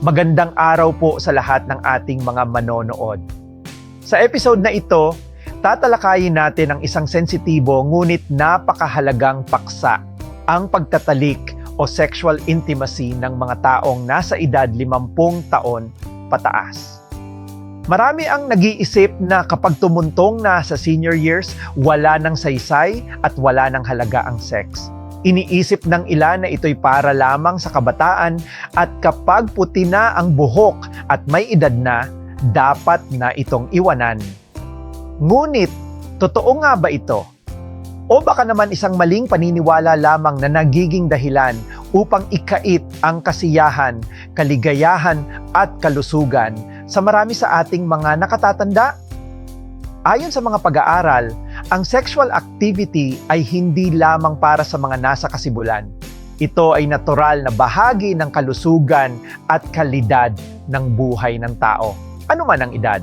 Magandang araw po sa lahat ng ating mga manonood. Sa episode na ito, tatalakayin natin ang isang sensitibo ngunit napakahalagang paksa, ang pagtatalik o sexual intimacy ng mga taong nasa edad 50 taon pataas. Marami ang nag-iisip na kapag tumuntong na sa senior years, wala ng saysay at wala ng halaga ang sex. Iniisip ng ilan na ito'y para lamang sa kabataan at kapag puti na ang buhok at may edad na, dapat na itong iwanan. Ngunit, totoo nga ba ito? O baka naman isang maling paniniwala lamang na nagiging dahilan upang ikait ang kasiyahan, kaligayahan at kalusugan sa marami sa ating mga nakatatanda? Ayon sa mga pag-aaral, ang sexual activity ay hindi lamang para sa mga nasa kasibulan. Ito ay natural na bahagi ng kalusugan at kalidad ng buhay ng tao, ano man ang edad.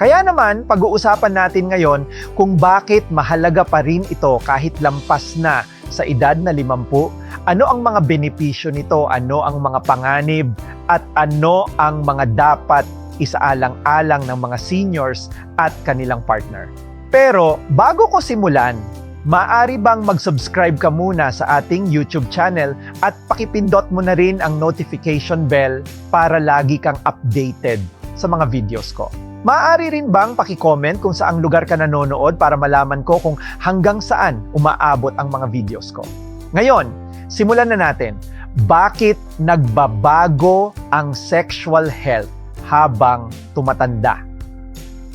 Kaya naman, pag-uusapan natin ngayon kung bakit mahalaga pa rin ito kahit lampas na sa edad na 50, ano ang mga benepisyo nito, ano ang mga panganib, at ano ang mga dapat isaalang-alang ng mga seniors at kanilang partner. Pero bago ko simulan, maaari bang mag-subscribe ka muna sa ating YouTube channel at pakipindot mo na rin ang notification bell para lagi kang updated sa mga videos ko. Maaari rin bang paki-comment kung saang lugar ka nanonood para malaman ko kung hanggang saan umaabot ang mga videos ko. Ngayon, simulan na natin. Bakit nagbabago ang sexual health habang tumatanda?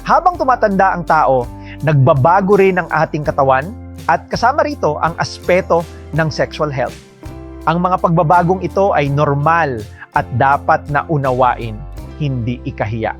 Habang tumatanda ang tao, nagbabago rin ang ating katawan at kasama rito ang aspeto ng sexual health. Ang mga pagbabagong ito ay normal at dapat na unawain, hindi ikahiya.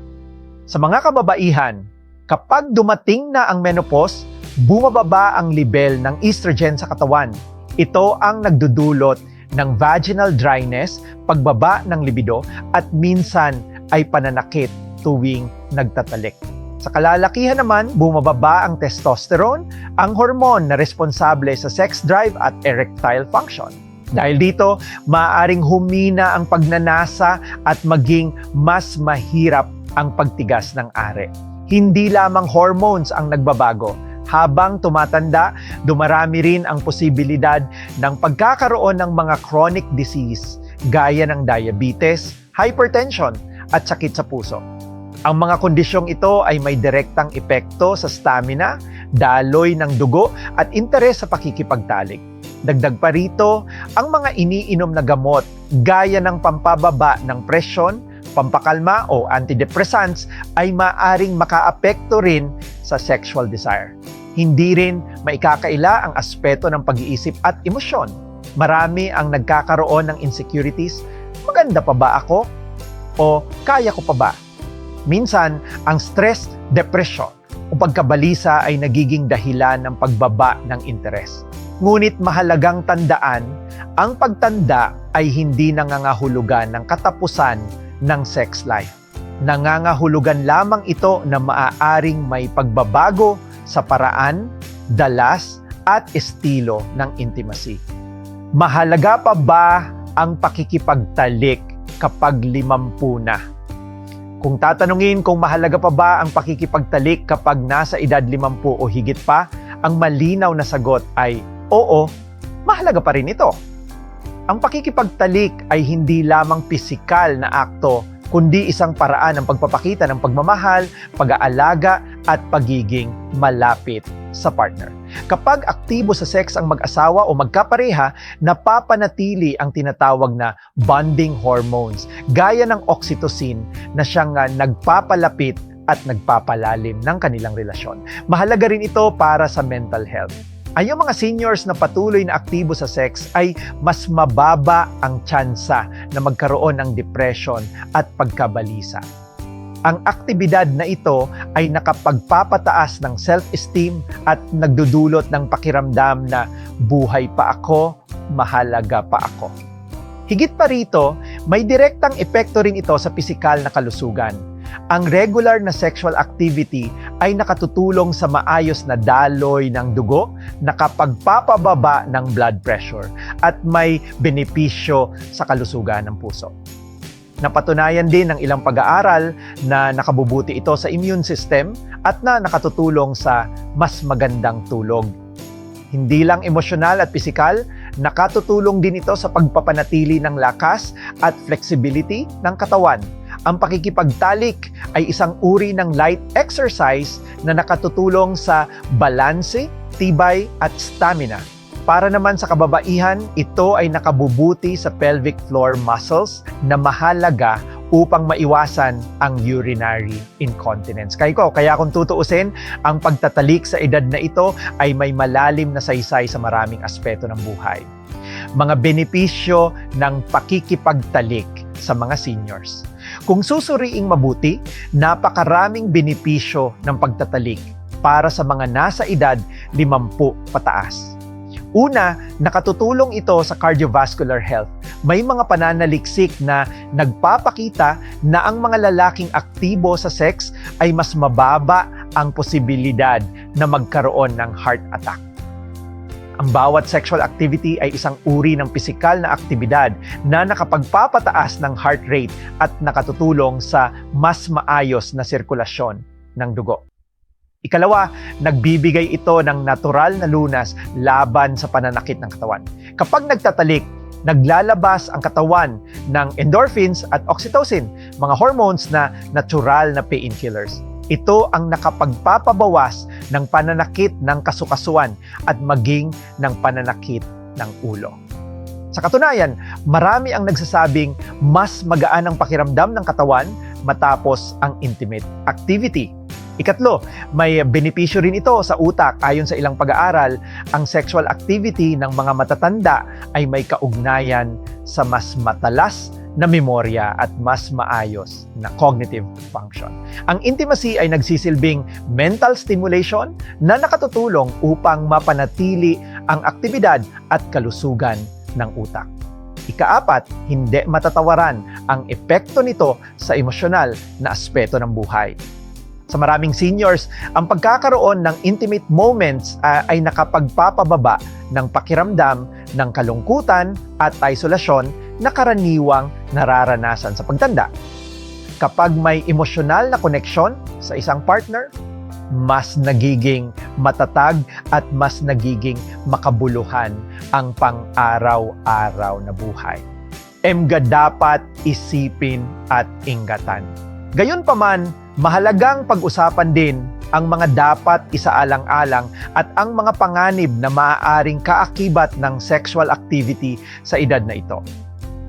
Sa mga kababaihan, kapag dumating na ang menopause, bumababa ang level ng estrogen sa katawan. Ito ang nagdudulot ng vaginal dryness, pagbaba ng libido, at minsan ay pananakit tuwing nagtatalik. Sa kalalakihan naman, bumababa ang testosterone, ang hormone na responsable sa sex drive at erectile function. Dahil dito, maaaring humina ang pagnanasa at maging mas mahirap ang pagtigas ng are. Hindi lamang hormones ang nagbabago. Habang tumatanda, dumarami rin ang posibilidad ng pagkakaroon ng mga chronic disease gaya ng diabetes, hypertension at sakit sa puso. Ang mga kondisyong ito ay may direktang epekto sa stamina, daloy ng dugo at interes sa pakikipagtalik. Dagdag pa rito, ang mga iniinom na gamot gaya ng pampababa ng presyon, pampakalma o antidepressants ay maaring makaapekto rin sa sexual desire. Hindi rin maikakaila ang aspeto ng pag-iisip at emosyon. Marami ang nagkakaroon ng insecurities. Maganda pa ba ako? O kaya ko pa ba? Minsan, ang stress, depression o pagkabalisa ay nagiging dahilan ng pagbaba ng interes. Ngunit mahalagang tandaan, ang pagtanda ay hindi nangangahulugan ng katapusan ng sex life. Nangangahulugan lamang ito na maaaring may pagbabago sa paraan, dalas, at estilo ng intimacy. Mahalaga pa ba ang pakikipagtalik kapag limampu na? Kung tatanungin kung mahalaga pa ba ang pakikipagtalik kapag nasa edad 50 o higit pa, ang malinaw na sagot ay oo, mahalaga pa rin ito. Ang pakikipagtalik ay hindi lamang pisikal na akto, kundi isang paraan ng pagpapakita ng pagmamahal, pag-aalaga at pagiging malapit sa partner. Kapag aktibo sa sex ang mag-asawa o magkapareha, napapanatili ang tinatawag na bonding hormones, gaya ng oxytocin na siyang uh, nagpapalapit at nagpapalalim ng kanilang relasyon. Mahalaga rin ito para sa mental health. Ay yung mga seniors na patuloy na aktibo sa sex ay mas mababa ang tsansa na magkaroon ng depression at pagkabalisa. Ang aktibidad na ito ay nakapagpapataas ng self-esteem at nagdudulot ng pakiramdam na buhay pa ako, mahalaga pa ako. Higit pa rito, may direktang epekto rin ito sa pisikal na kalusugan. Ang regular na sexual activity ay nakatutulong sa maayos na daloy ng dugo, nakapagpapababa ng blood pressure, at may benepisyo sa kalusugan ng puso. Napatunayan din ng ilang pag-aaral na nakabubuti ito sa immune system at na nakatutulong sa mas magandang tulog. Hindi lang emosyonal at pisikal, nakatutulong din ito sa pagpapanatili ng lakas at flexibility ng katawan. Ang pakikipagtalik ay isang uri ng light exercise na nakatutulong sa balanse, tibay at stamina. Para naman sa kababaihan, ito ay nakabubuti sa pelvic floor muscles na mahalaga upang maiwasan ang urinary incontinence. Kaya ko, kaya kung tutuusin, ang pagtatalik sa edad na ito ay may malalim na saysay sa maraming aspeto ng buhay. Mga benepisyo ng pakikipagtalik sa mga seniors. Kung susuriing mabuti, napakaraming benepisyo ng pagtatalik para sa mga nasa edad 50 pataas. Una, nakatutulong ito sa cardiovascular health. May mga pananaliksik na nagpapakita na ang mga lalaking aktibo sa sex ay mas mababa ang posibilidad na magkaroon ng heart attack. Ang bawat sexual activity ay isang uri ng pisikal na aktibidad na nakapagpapataas ng heart rate at nakatutulong sa mas maayos na sirkulasyon ng dugo. Ikalawa, nagbibigay ito ng natural na lunas laban sa pananakit ng katawan. Kapag nagtatalik, naglalabas ang katawan ng endorphins at oxytocin, mga hormones na natural na painkillers. Ito ang nakapagpapabawas ng pananakit ng kasukasuan at maging ng pananakit ng ulo. Sa katunayan, marami ang nagsasabing mas magaan ang pakiramdam ng katawan matapos ang intimate activity Ikatlo, may benepisyo rin ito sa utak. Ayon sa ilang pag-aaral, ang sexual activity ng mga matatanda ay may kaugnayan sa mas matalas na memorya at mas maayos na cognitive function. Ang intimacy ay nagsisilbing mental stimulation na nakatutulong upang mapanatili ang aktibidad at kalusugan ng utak. Ikaapat, hindi matatawaran ang epekto nito sa emosyonal na aspeto ng buhay. Sa maraming seniors, ang pagkakaroon ng intimate moments uh, ay nakapagpapababa ng pakiramdam ng kalungkutan at isolasyon na karaniwang nararanasan sa pagtanda. Kapag may emosyonal na koneksyon sa isang partner, mas nagiging matatag at mas nagiging makabuluhan ang pang-araw-araw na buhay. Emga dapat isipin at ingatan. Gayunpaman, Mahalagang pag-usapan din ang mga dapat isaalang-alang at ang mga panganib na maaaring kaakibat ng sexual activity sa edad na ito.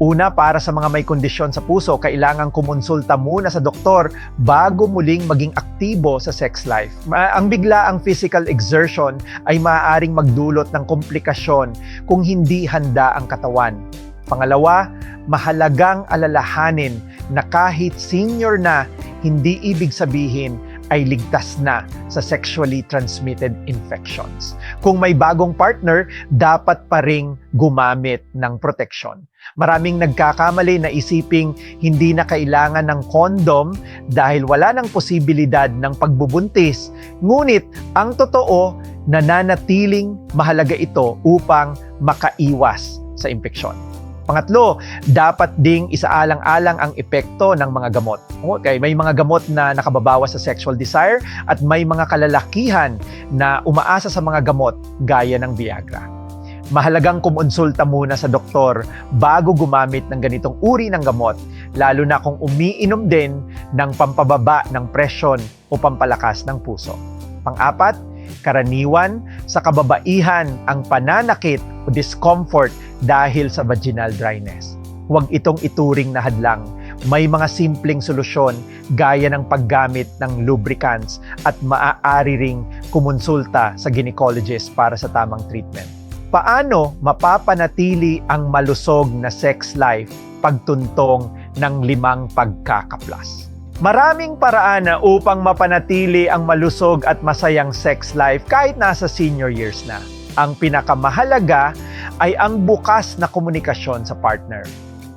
Una, para sa mga may kondisyon sa puso, kailangang kumonsulta muna sa doktor bago muling maging aktibo sa sex life. Ang bigla ang physical exertion ay maaaring magdulot ng komplikasyon kung hindi handa ang katawan. Pangalawa, mahalagang alalahanin na kahit senior na hindi ibig sabihin ay ligtas na sa sexually transmitted infections. Kung may bagong partner, dapat pa ring gumamit ng protection. Maraming nagkakamali na isiping hindi na kailangan ng kondom dahil wala ng posibilidad ng pagbubuntis. Ngunit ang totoo, nananatiling mahalaga ito upang makaiwas sa impeksyon. Pangatlo, dapat ding isaalang-alang ang epekto ng mga gamot. Okay, may mga gamot na nakababawas sa sexual desire at may mga kalalakihan na umaasa sa mga gamot gaya ng Viagra. Mahalagang kumonsulta muna sa doktor bago gumamit ng ganitong uri ng gamot, lalo na kung umiinom din ng pampababa ng presyon o pampalakas ng puso. Pang-apat, karaniwan sa kababaihan ang pananakit o discomfort dahil sa vaginal dryness. Huwag itong ituring na hadlang. May mga simpleng solusyon gaya ng paggamit ng lubricants at maaari ring kumonsulta sa gynecologist para sa tamang treatment. Paano mapapanatili ang malusog na sex life pagtuntong ng limang pagkakaplas? Maraming paraan na upang mapanatili ang malusog at masayang sex life kahit nasa senior years na. Ang pinakamahalaga ay ang bukas na komunikasyon sa partner.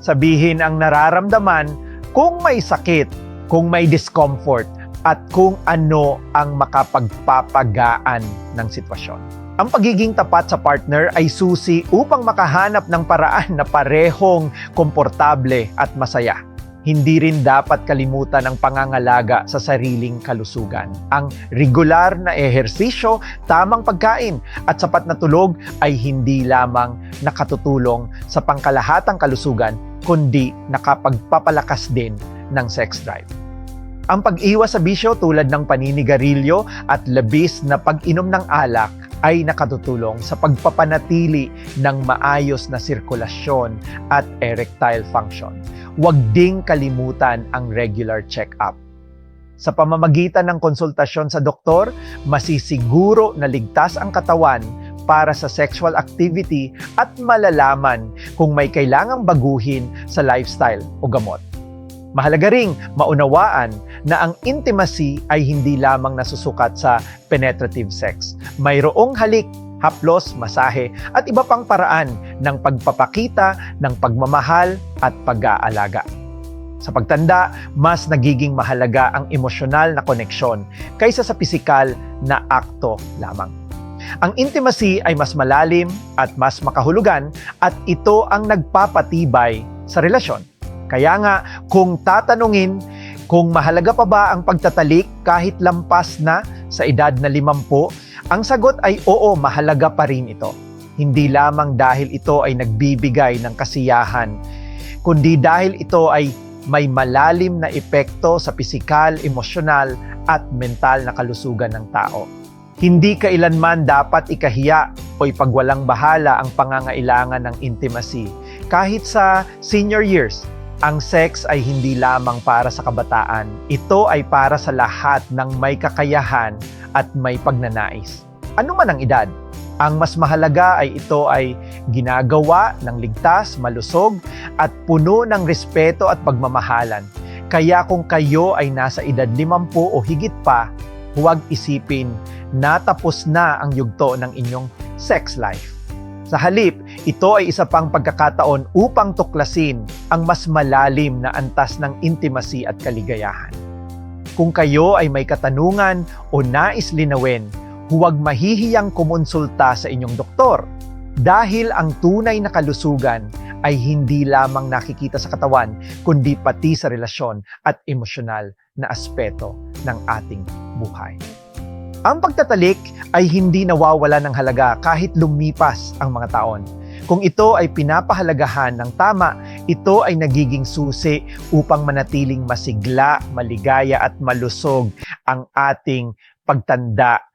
Sabihin ang nararamdaman kung may sakit, kung may discomfort, at kung ano ang makapagpapagaan ng sitwasyon. Ang pagiging tapat sa partner ay susi upang makahanap ng paraan na parehong komportable at masaya. Hindi rin dapat kalimutan ang pangangalaga sa sariling kalusugan. Ang regular na ehersisyo, tamang pagkain at sapat na tulog ay hindi lamang nakatutulong sa pangkalahatang kalusugan kundi nakapagpapalakas din ng sex drive. Ang pag-iwas sa bisyo tulad ng paninigarilyo at labis na pag-inom ng alak ay nakatutulong sa pagpapanatili ng maayos na sirkulasyon at erectile function. Huwag ding kalimutan ang regular check-up. Sa pamamagitan ng konsultasyon sa doktor, masisiguro na ligtas ang katawan para sa sexual activity at malalaman kung may kailangang baguhin sa lifestyle o gamot. Mahalaga ring maunawaan na ang intimacy ay hindi lamang nasusukat sa penetrative sex. Mayroong halik, haplos, masahe at iba pang paraan ng pagpapakita ng pagmamahal at pag-aalaga. Sa pagtanda, mas nagiging mahalaga ang emosyonal na koneksyon kaysa sa pisikal na akto lamang. Ang intimacy ay mas malalim at mas makahulugan at ito ang nagpapatibay sa relasyon. Kaya nga, kung tatanungin kung mahalaga pa ba ang pagtatalik kahit lampas na sa edad na limampu, ang sagot ay oo, mahalaga pa rin ito. Hindi lamang dahil ito ay nagbibigay ng kasiyahan, kundi dahil ito ay may malalim na epekto sa pisikal, emosyonal at mental na kalusugan ng tao. Hindi kailanman dapat ikahiya o ipagwalang bahala ang pangangailangan ng intimacy. Kahit sa senior years, ang sex ay hindi lamang para sa kabataan. Ito ay para sa lahat ng may kakayahan at may pagnanais. Ano man ang edad, ang mas mahalaga ay ito ay ginagawa ng ligtas, malusog at puno ng respeto at pagmamahalan. Kaya kung kayo ay nasa edad 50 o higit pa, huwag isipin na tapos na ang yugto ng inyong sex life. Sa halip, ito ay isa pang pagkakataon upang tuklasin ang mas malalim na antas ng intimacy at kaligayahan. Kung kayo ay may katanungan o nais linawin, huwag mahihiyang kumonsulta sa inyong doktor dahil ang tunay na kalusugan ay hindi lamang nakikita sa katawan kundi pati sa relasyon at emosyonal na aspeto ng ating buhay. Ang pagtatalik ay hindi nawawala ng halaga kahit lumipas ang mga taon. Kung ito ay pinapahalagahan ng tama, ito ay nagiging susi upang manatiling masigla, maligaya at malusog ang ating pagtanda